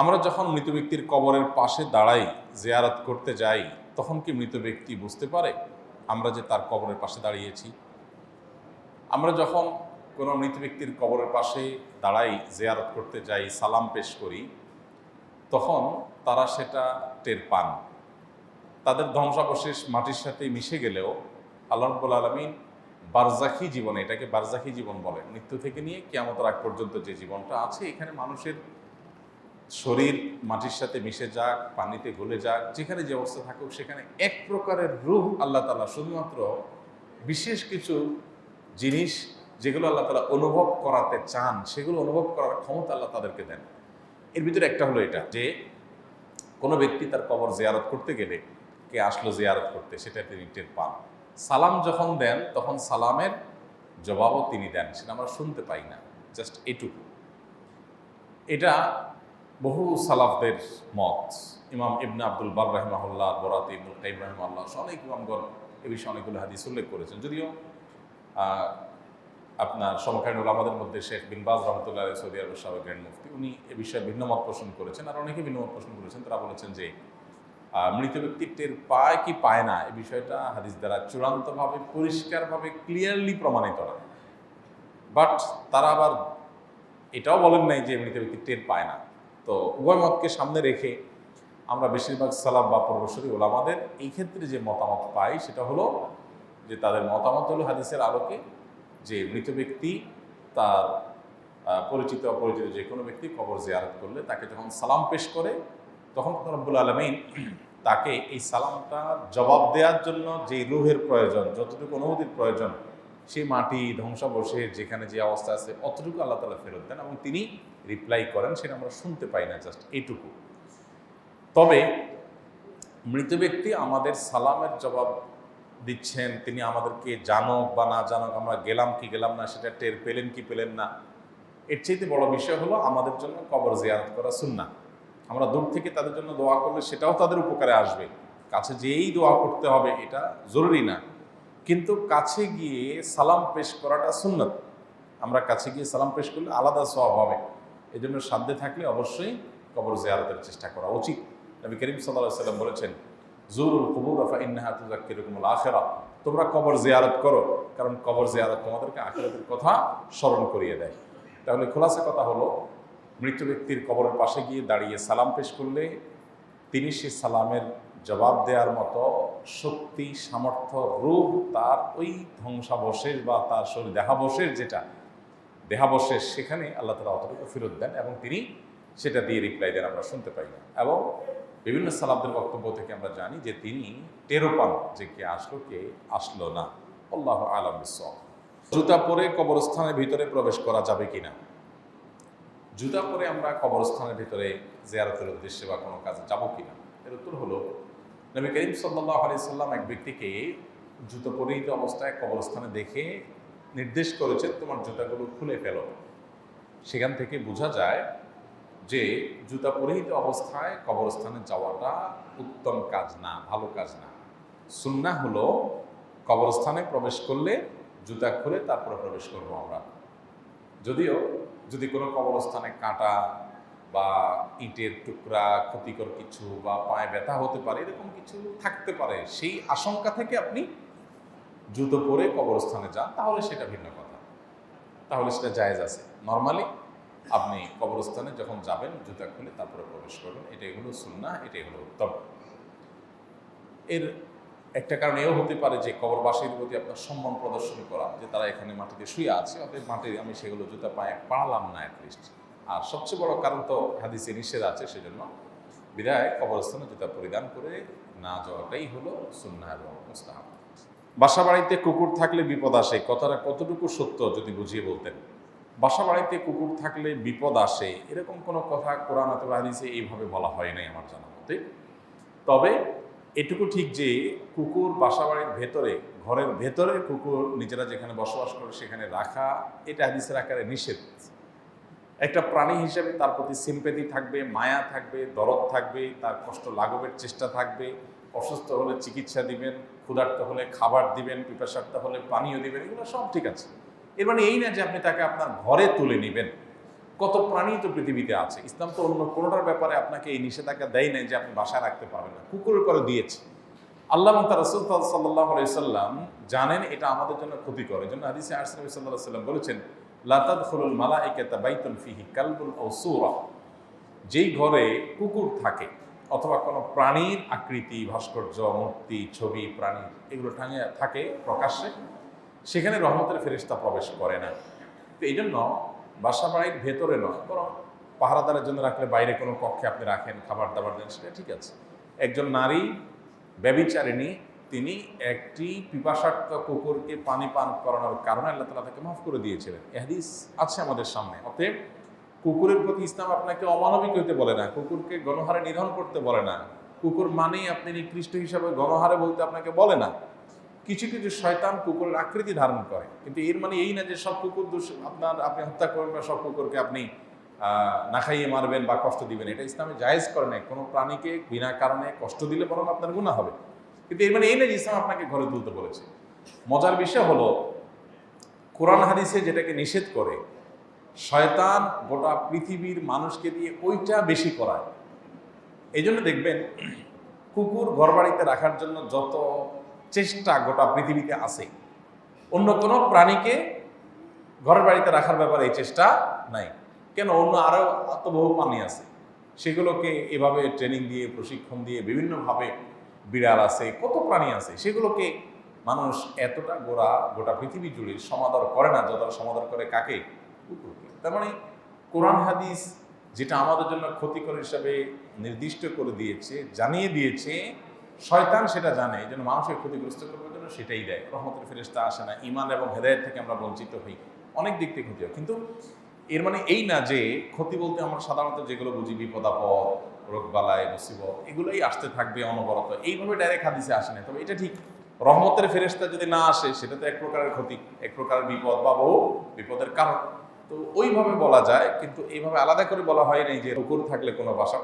আমরা যখন মৃত ব্যক্তির কবরের পাশে দাঁড়াই, জেয়ারত করতে যাই, তখন কি মৃত ব্যক্তি বুঝতে পারে আমরা যে তার কবরের পাশে দাঁড়িয়েছি? আমরা যখন কোনো মৃত ব্যক্তির কবরের পাশে দাঁড়াই, জেয়ারত করতে যাই, সালাম পেশ করি, তখন তারা সেটা টের পান। তাদের ধ্বংসাবশেষ মাটির সাথে মিশে গেলেও আল্লাহ রব্বুল আলমিন বারজাখি জীবন, এটাকে বারজাখি জীবন বলে মৃত্যু থেকে নিয়ে কেয়ামতের আগ পর্যন্ত যে জীবনটা আছে, এখানে মানুষের শরীর মাটির সাথে মিশে যাক, পানিতে গলে যাক, যেখানে যে অবস্থা থাকুক, সেখানে এক প্রকারের রূহ আল্লাহ তালা শুধুমাত্র বিশেষ কিছু জিনিস যেগুলো আল্লাহ তালা অনুভব করাতে চান, সেগুলো অনুভব করার ক্ষমতা আল্লাহ তাদেরকে দেন। এর ভিতরে একটা হলো এটা যে, কোনো ব্যক্তি তার কবর জিয়ারত করতে গেলে কে আসলো জিয়ারত করতে, সেটা তিনি টের পান। সালাম যখন দেন, তখন সালামের জবাবও তিনি দেন, সেটা আমরা শুনতে পাই না, জাস্ট এটুকু। এটা বহু সালাফদের মত। ইমাম ইবনা আব্দুল বার রহমাহুল্লাহ, বরাত, ইবনুল কাইম রহমাল্লাহ অনেক ইমামগণ এ বিষয়ে অনেকগুলো হাদিস উল্লেখ করেছেন। যদিও আপনার সমকালীন আমাদের মধ্যে শেখ বিন বাজ রহমতুল্লাহ সৌদি আরব সাবেক গ্র্যান্ড মুফতি, উনি এ বিষয়ে ভিন্ন মত পোষণ করেছেন আর অনেকে ভিন্ন মত পোষণ করেছেন। তারা বলেছেন যে মৃত ব্যক্তি টের পায় কি পায় না এই বিষয়টা হাদিস দ্বারা চূড়ান্তভাবে, পরিষ্কারভাবে ক্লিয়ারলি প্রমাণিত না। বাট তারা আবার এটাও বলেন নাই যে মৃত ব্যক্তি টের পায় না। তো উভয় মতকে সামনে রেখে আমরা বেশিরভাগ সালাব বা পূর্বশরী ওলামাদের এই ক্ষেত্রে যে মতামত পাই, সেটা হলো যে তাদের মতামত হলো হাদিসের আলোকে যে মৃত ব্যক্তি তার পরিচিত অপরিচিত যে কোনো ব্যক্তি কবর জিয়ারত করলে তাকে যখন সালাম পেশ করে, তখন রব্বুল আলমিন তাকে এই সালামটা জবাব দেওয়ার জন্য যে রুহের প্রয়োজন, যতটুকু অনুভূতির প্রয়োজন সেই মাটি, ধ্বংসাবশেষ, যেখানে যে অবস্থা আছে, অতটুকু আল্লাহ তালা ফেরত দেন এবং তিনি রিপ্লাই করেন, সেটা আমরা শুনতে পাই না জাস্ট এইটুকু। তবে মৃত ব্যক্তি আমাদের সালামের জবাব দিচ্ছেন, তিনি আমাদেরকে জানক বা না জানক, আমরা গেলাম কি গেলাম না, সেটা টের পেলেন কি পেলেন না, এর চাইতে বড় বিষয় হলো আমাদের জন্য কবর জিয়ারত করা সুন্না আমরা দূর থেকে তাদের জন্য দোয়া করলে সেটাও তাদের উপকারে আসবে। কাছে যেই দোয়া করতে হবে, এটা জরুরি না। কিন্তু কাছে গিয়ে সালাম পেশ করাটা সুন্নত। আমরা কাছে গিয়ে সালাম পেশ করলে আলাদা সব হবে। এই জন্য সাধ্যে থাকলে অবশ্যই কবর জিয়ারতের চেষ্টা করা উচিত। নবী করিম সাল্লাহ সাল্লাম বলেছেন, জুরুল কবুর আফা ইন্নাহা আখিরা। তোমরা কবর জিয়ারত করো, কারণ কবর জিয়ারত তোমাদেরকে আখিরাতের কথা স্মরণ করিয়ে দেয়। তাহলে খোলাসা কথা হলো, মৃত ব্যক্তির কবরের পাশে গিয়ে দাঁড়িয়ে সালাম পেশ করলে তিনি সে সালামের জবাব দেওয়ার মতো শক্তি, সামর্থ্য, রূপ তার ওই ধ্বংসাবশেষ বা তার শরীর দেহাবশেষ যেটা, দেহাবশেষ সেখানে আল্লাহ তালা অতটুকু ফেরত দেন এবং তিনি সেটা দিয়ে রিপ্লাই দেন, আমরা শুনতে পাই না। এবং বিভিন্ন সালাবদের বক্তব্য থেকে আমরা জানি যে তিনি টেরো পান যে কে আসলো কে আসলো না। আল্লাহ আলম জুতা পরে কবরস্থানের ভিতরে প্রবেশ করা যাবে কি না জুতা পরে আমরা কবরস্থানের ভিতরে জিয়ারতের উদ্দেশ্যে বা কোনো কাজে যাব কিনা? এর উত্তর হলো নবী করিম সাল্লাহ আলি সাল্লাম এক ব্যক্তিকে জুতো পরিহিত অবস্থায় কবরস্থানে দেখে নির্দেশ করেছেন তোমার জুতাগুলো খুলে ফেলো। সেখান থেকে বোঝা যায় যে জুতা পরিহিত অবস্থায় কবরস্থানে যাওয়াটা উত্তম কাজ না, ভালো কাজ না। সুন্না হলো কবরস্থানে প্রবেশ করলে জুতা খুলে তারপরে প্রবেশ করব আমরা। যদিও যদি কোনো কবরস্থানে কাঁটা বা ইটের টুকরা, ক্ষতিকর কিছু বা পায়ে ব্যথা হতে পারে, এরকম কিছু থাকতে পারে, সেই আশঙ্কা থেকে আপনি জুতো পরে কবরস্থানে যান, তাহলে সেটা ভিন্ন কথা। তাহলে সেটা জায়েজ আছে। নর্মালি আপনি কবরস্থানে যখন যাবেন, জুতা খুলে তারপরে প্রবেশ করবেন, এটাই হলো সুন্না এটাই হলো উত্তম। এর একটা কারণ এও হতে পারে যে কবরবাসীর প্রতি আপনার সম্মান প্রদর্শন করা, যে তারা এখানে মাটিতে শুয়ে আছে, অতএব মাটি আমি সেগুলো জুতা পায়ে পাড়ালাম না অ্যাটলিস্ট আর সবচেয়ে বড় কারণ তো হাদিসে নিষেধ আছে, সেজন্য বিদায় কবরস্থানে জুতা পরিধান করে না যাওয়াটাই হলো সুন্না এবং মুস্তাহাব। বাসা বাড়িতে কুকুর থাকলে বিপদ আসে, কথাটা কতটুকু সত্য যদি বুঝিয়ে বলতেন? বাসা বাড়িতে কুকুর থাকলে বিপদ আসে, এরকম কোনো কথা কোরআন অথবা হাদিসে এইভাবে বলা হয় নাই আমার জানা মতে। তবে এটুকু ঠিক যে কুকুর বাসা বাড়ির ভেতরে, ঘরের ভেতরে কুকুর নিজেরা যেখানে বসবাস করে সেখানে রাখা, এটা হাদিসের আকারে নিষেধ। একটা প্রাণী হিসেবে তার প্রতি সিম্পেথি থাকবে, মায়া থাকবে, দরদ থাকবে, তার কষ্ট লাঘবের চেষ্টা থাকবে, অসুস্থ হলে চিকিৎসা দিবেন, ক্ষুধার্ত হলে খাবার দিবেন পিপাসার্থ হলে পানীয় দিবেন, এগুলো সব ঠিক আছে। এর মানে এই না যে আপনি তাকে আপনার ঘরে তুলে নেবেন। কত প্রাণী তো পৃথিবীতে আছে। ইসলাম তো অন্য কোনোটার ব্যাপারে আপনাকে এই নিষেধাজ্ঞা দেয় নাই যে আপনি বাসায় রাখতে পারবেন না। কুকুরের করে দিয়েছে। আল্লাহ এবং রসুল সাল্লাহ সাল্লাম জানেন এটা আমাদের জন্য ক্ষতি করে জন্য হাদিসে আরসালাম সাল্লাহ সাল্লাম বলেছেন লাতাদ মালা একেতা বাইতুল ফিহি কালবুল ও সুরা। যেই ঘরে কুকুর থাকে অথবা কোনো প্রাণীর আকৃতি, ভাস্কর্য, মূর্তি, ছবি, প্রাণী এগুলো ঠাঙে থাকে প্রকাশ্যে, সেখানে রহমতের ফেরিস্তা প্রবেশ করে না। তো এই জন্য বাসা বাড়ির ভেতরে নয়, বরং পাহারাদারের জন্য রাখলে বাইরে কোনো কক্ষে আপনি রাখেন, খাবার দাবার দেন, সেটা ঠিক আছে। একজন নারী, ব্যবিচারিণী তিনি একটি পিপাসার্থ কুকুরকে পানি পান করানোর কারণে আল্লাহ তালা তাকে মাফ করে দিয়েছিলেন। এহাদিস আছে আমাদের সামনে। অতএব কুকুরের প্রতি ইসলাম আপনাকে অমানবিক হইতে বলে না, কুকুরকে গণহারে নিধন করতে বলে না। কুকুর মানেই আপনি নিকৃষ্ট হিসাবে গণহারে বলতে আপনাকে বলে না। কিছু কিছু শয়তান কুকুরের আকৃতি ধারণ করে। কিন্তু এর মানে এই না যে সব কুকুর আপনার, আপনি হত্যা করবেন বা সব কুকুরকে আপনি না খাইয়ে মারবেন বা কষ্ট দিবেন, এটা ইসলামে জায়েজ করে না কোনো প্রাণীকে বিনা কারণে কষ্ট দিলে বরং আপনার গুণা হবে। কিন্তু এর মানে এই না যে ইসলাম আপনাকে ঘরে তুলতে বলেছে। মজার বিষয় হলো, কোরআন হাদিসে যেটাকে নিষেধ করে, শয়তান গোটা পৃথিবীর মানুষকে দিয়ে ওইটা বেশি করায়। এই জন্য দেখবেন, কুকুর ঘরবাড়িতে রাখার জন্য যত চেষ্টা গোটা পৃথিবীতে আছে অন্য কোনো প্রাণীকে ঘরের বাড়িতে রাখার ব্যাপারে এই চেষ্টা নাই। কেন? অন্য আরও এত বহু প্রাণী আছে। সেগুলোকে এভাবে ট্রেনিং দিয়ে, প্রশিক্ষণ দিয়ে, বিভিন্নভাবে বিড়াল আছে, কত প্রাণী আছে, সেগুলোকে মানুষ এতটা গোড়া গোটা পৃথিবী জুড়ে সমাদর করে না, যতটা সমাদর করে কাকে? কুকুরকে। তার মানে কোরআন হাদিস যেটা আমাদের জন্য ক্ষতিকর হিসাবে নির্দিষ্ট করে দিয়েছে, জানিয়ে দিয়েছে, শয়তান সেটা জানে জন্য মানুষের ক্ষতিগ্রস্ত করবার জন্য সেটাই দেয়। রহমতের ফেরেস্তা আসে না ইমান এবং হেদায়ত থেকে আমরা বঞ্চিত হই। অনেক দিক থেকে ক্ষতি হয়। কিন্তু এর মানে এই না যে ক্ষতি বলতে আমরা সাধারণত যেগুলো বুঝি বিপদ আপদ রোগবালায় মুসিবত, এগুলোই আসতে থাকবে অনবরত। এইভাবে ডাইরেক্ট হাদিসে আসে না তবে এটা ঠিক। রহমতের ফেরেস্তা যদি না আসে, সেটা তো এক প্রকারের ক্ষতি, এক প্রকারের বিপদ বা বহু বিপদের কারণ। তো ওইভাবে বলা যায়, কিন্তু এইভাবে আলাদা করে বলা হয় নাই যে কুকুর থাকলে কোনো বাসা